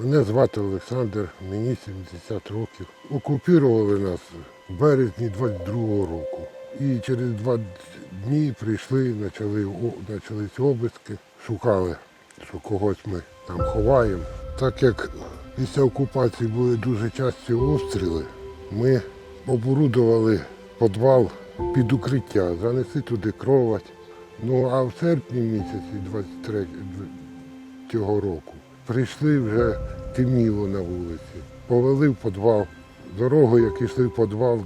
Мене звати Олександр, мені 70 років. Окупували нас в березні 22-го року. І через два дні прийшли, почали, почались обиски, шукали, що когось ми там ховаємо. Так як після окупації були дуже часті обстріли, ми оборудували підвал під укриття, занесли туди кровать. Ну а в серпні місяці 23 цього року прийшли вже темніло на вулиці. Повели в підвал. Дорогу, як йшли в підвал,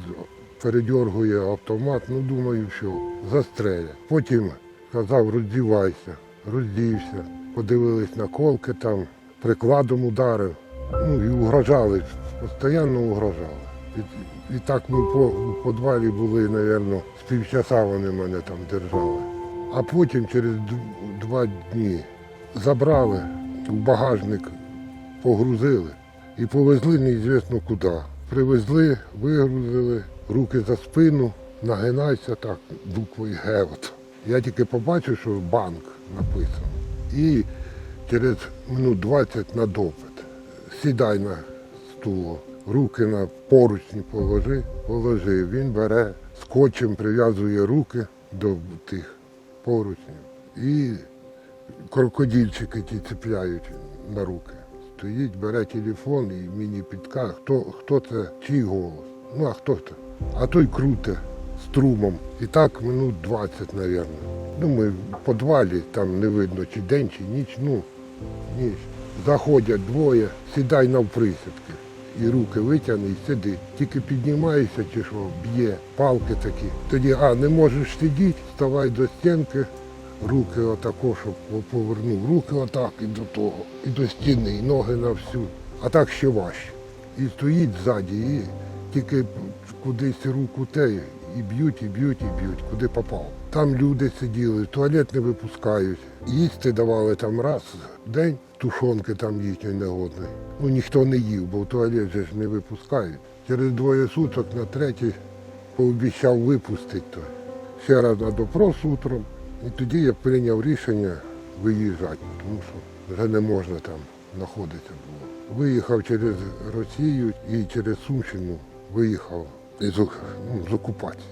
передьоргує автомат. Ну, думаю, що застрелять. Потім сказав, роздівайся, роздівся. Подивились на колки там, прикладом ударив. Ну і угрожали, постійно угрожали. І, і так ми по, в підвалі були, мабуть, з півчаса вони мене там держали. А потім через два дні забрали, в багажник погрузили і повезли неізвісно куди. Привезли, вигрузили, руки за спину, нагинайся так, буквою Г. Я тільки побачив, що банк написано. І через минут 20 на допит. Сідай на стуло, руки на поручні положи, положив. Він бере, скотчем прив'язує руки до тих поручнів. І крокодильчики ті цепляють на руки. Стоїть, бере телефон і мені підказує, хто, хто це, чий голос. Ну а хто це? А той круте струмом. І так минут 20, мабуть. Думаю, в підвалі там не видно, чи день, чи ніч. Ну, ніч. Заходять двоє, сідай навприсядки. І руки витягни і сиди. Тільки піднімаєшся чи що, б'є, палки такі. Тоді, а, не можеш сидіти, вставай до стінки, руки отако, щоб повернув. Руки отак і до того, і до стіни, і ноги на всю. А так ще важче. І стоїть ззаді, і тільки кудись руку те, і б'ють, і б'ють, і б'ють, куди попав. Там люди сиділи, туалет не випускають. Їсти давали там раз в день, тушонки там їхньої негодної. Ну ніхто не їв, бо в туалет же ж не випускають. Через двоє суток на третій пообіцяв випустити. Ще раз на допрос утром. І тоді я прийняв рішення виїжджати, тому що вже не можна там знаходитися було. Виїхав через Росію і через Сумщину виїхав із, ну, з окупації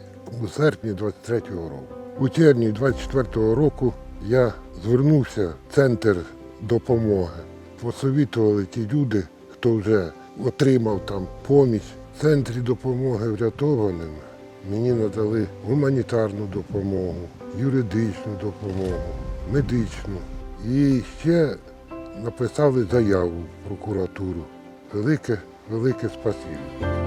у серпні 23-го року. У червні 24-го року я звернувся в центр допомоги. Посовітували ті люди, хто вже отримав там поміч. В центрі допомоги врятованим мені надали гуманітарну допомогу, юридичну допомогу, медичну. І ще написали заяву в прокуратуру. Велике, велике спасибі.